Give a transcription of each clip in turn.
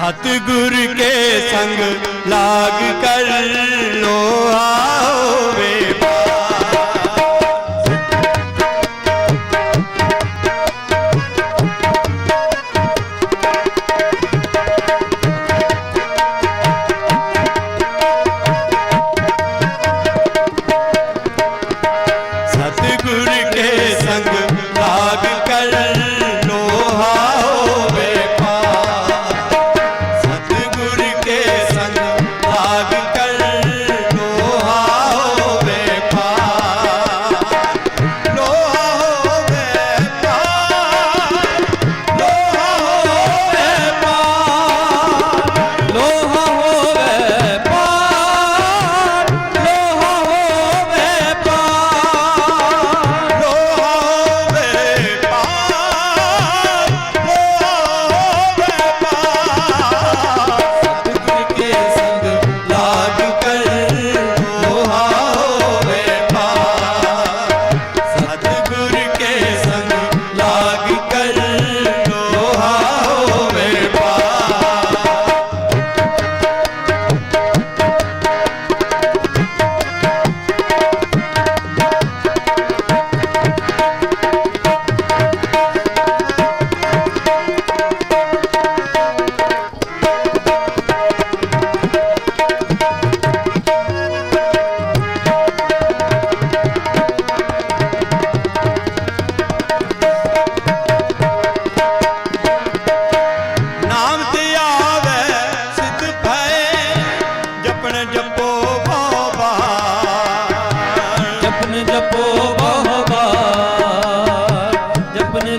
ਸਤਿਗੁਰ ਕੇ ਸੰਗ ਲਾਗ ਕਰ ਲੋ ਆਵੇ ਸਤਿਗੁਰ ਕੇ ਸੰਗ ਲਾਗ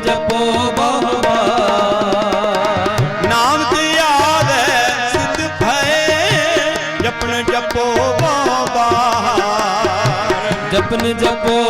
ਜਪੋ ਬਾਬਾ ਨਾਮ ਤੇ ਆਵੇ ਸਿੱਧ ਜਪਨ ਜਪੋ ਬਾਬਾ ਜਪਨ ਜਪੋ